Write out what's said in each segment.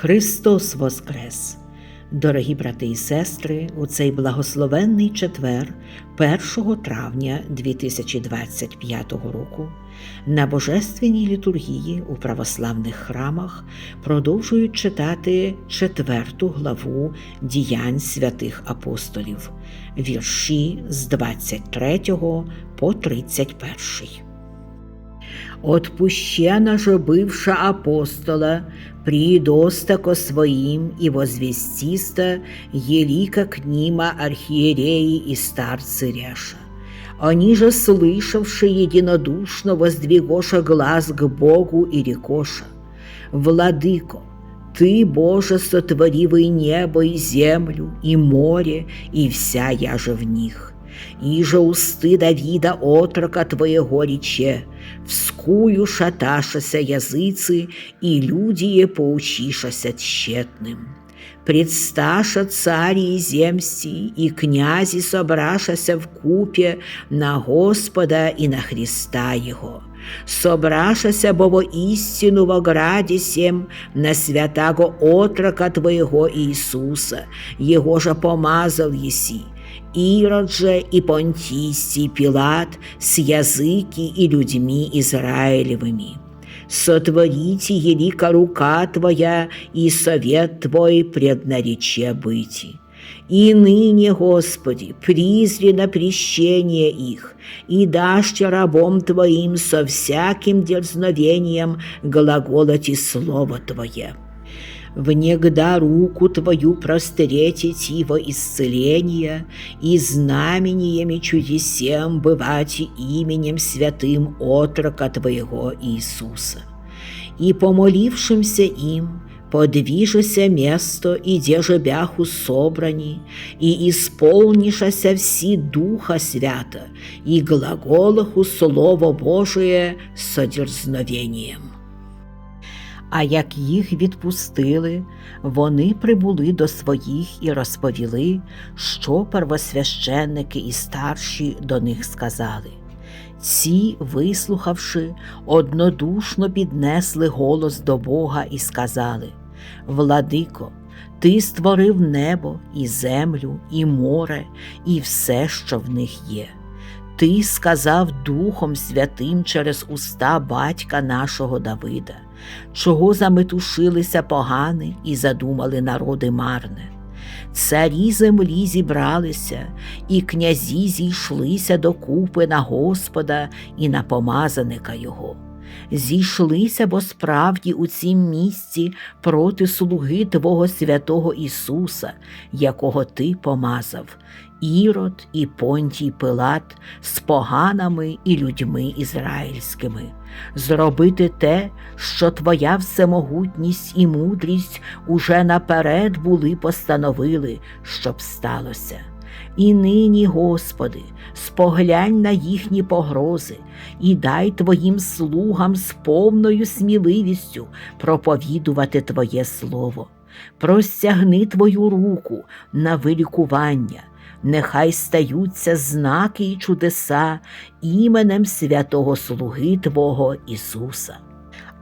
Христос Воскрес! Дорогі брати і сестри, у цей благословенний четвер, 1 травня 2025 року, на Божественній літургії у православних храмах продовжують читати четверту главу діянь святих апостолів, вірші з 23 по 31. Отпущена же бывша апостола, приидоста ко своим и возвестиста, елика к нима архиереи и старцы Реша. Они же, слышавшие единодушно, воздвигоша глаз к Богу и рекоша. Владыко, Ты, Боже, сотворивый небо и землю, и море, и вся яже в них. И же усты Давида отрока Твоего рече, вскую шаташася языцы, и люди поучишася тщетным. Предсташа цари земсти, и князи собрашася в купе на Господа и на Христа Его. Собрашася бо во истину во граде сем на святаго отрока Твоего Иисуса, Его же помазал еси, Ирод же и Понтисий Пилат с языки и людьми Израилевыми. Сотворите елика рука Твоя и совет Твой преднарече быти. И ныне, Господи, призри на прещение их, и дашь рабом Твоим со всяким дерзновением глаголоти Слово Твое внегда руку Твою простеретить его исцеления и знамениями чудесем бывать именем святым отрока Твоего Иисуса. И помолившимся им, подвижися место, и деже бяху собрани, и исполнишася всі Духа Свята, и глаголаху Слово Божие с дерзновением. А як їх відпустили, вони прибули до своїх і розповіли, що первосвященники і старші до них сказали. Ці, вислухавши, однодушно піднесли голос до Бога і сказали: Владико, ти створив небо і землю, і море, і все, що в них є. Ти сказав Духом Святим через уста батька нашого Давида чого заметушилися погани і задумали народи марне. Царі землі зібралися, і князі зійшлися докупи на Господа і на помазаника Його. Зійшлися бо справді у цім місці проти слуги Твого святого Ісуса, якого Ти помазав, Ірод і Понтій Пилат з поганами і людьми ізраїльськими, зробити те, що Твоя всемогутність і мудрість уже наперед були постановили, щоб сталося. І нині, Господи, споглянь на їхні погрози і дай Твоїм слугам з повною сміливістю проповідувати Твоє Слово. Простягни Твою руку на вилікування, нехай стаються знаки і чудеса іменем святого Слуги Твого Ісуса.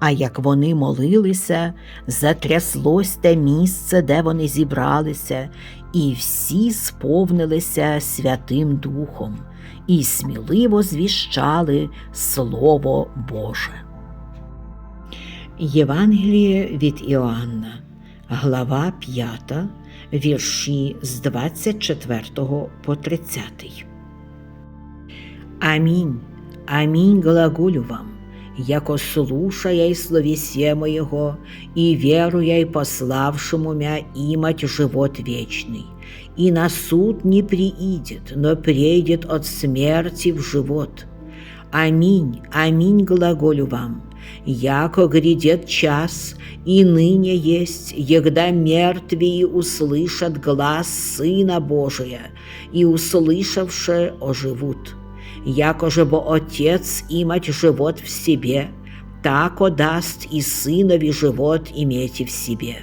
А як вони молилися, затряслось те місце, де вони зібралися, і всі сповнилися Святим Духом і сміливо звіщали Слово Боже. Євангеліє від Іоанна, глава 5, вірші з 24 по 30. Амінь. Амінь глаголю вам, яко слушая и словесе моего, и веруя и пославшему мя имать живот вечный, и на суд не приидет, но прейдет от смерти в живот. Аминь, аминь глаголю вам, яко грядет час, и ныне есть, егда мертвые услышат глаз Сына Божия, и услышавшие оживут. Яко же бо Отец имать живот в себе, тако даст и Сынови живот иметь в себе.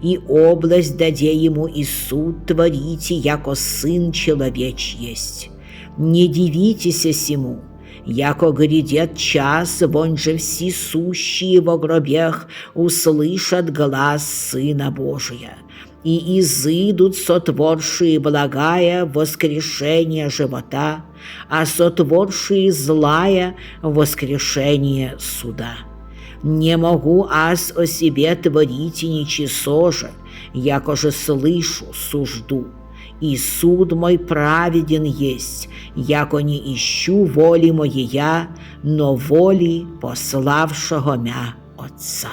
И область даде ему и суд творите, яко Сын человеч есть. Не дивитесь сему, яко грядет час, вон же все сущие во гробях услышат глаз Сына Божия, и изыдут сотворшие благая воскрешение живота, а сотворшие злая воскрешение суда. Не могу аз о себе творить ничего же, яко же слышу, сужду. И суд мой праведен есть, яко не ищу воли моєя, но волі пославшого мя Отца.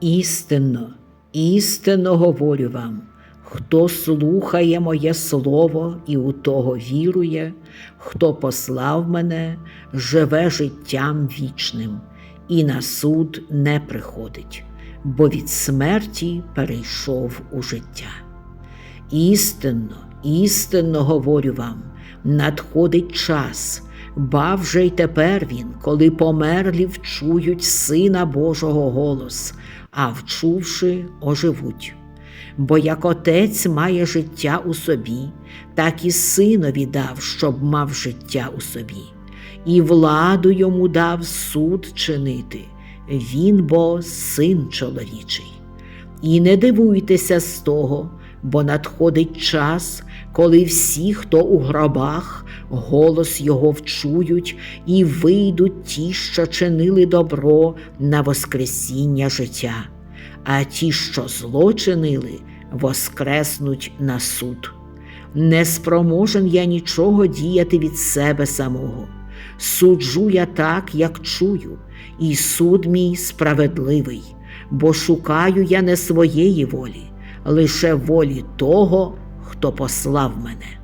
Істинно, істинно говорю вам, хто слухає моє слово і у того вірує, хто послав мене, живе життям вічним, і на суд не приходить, бо від смерті перейшов у життя. Істинно, істинно говорю вам, надходить час, ба вже й тепер він, коли померлі вчують Сина Божого голос, а вчувши, оживуть. Бо як отець має життя у собі, так і синові дав, щоб мав життя у собі, і владу йому дав суд чинити, він бо син чоловічий. І не дивуйтеся з того, бо надходить час, коли всі, хто у гробах, голос його вчують, і вийдуть ті, що чинили добро на Воскресіння життя, а ті, що зло чинили, воскреснуть на суд. Не спроможен я нічого діяти від себе самого. Суджу я так, як чую, і суд мій справедливий, бо шукаю я не своєї волі, лише волі того, хто послав мене.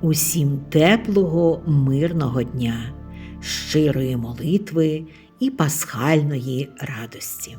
Усім теплого, мирного дня, щирої молитви і пасхальної радості.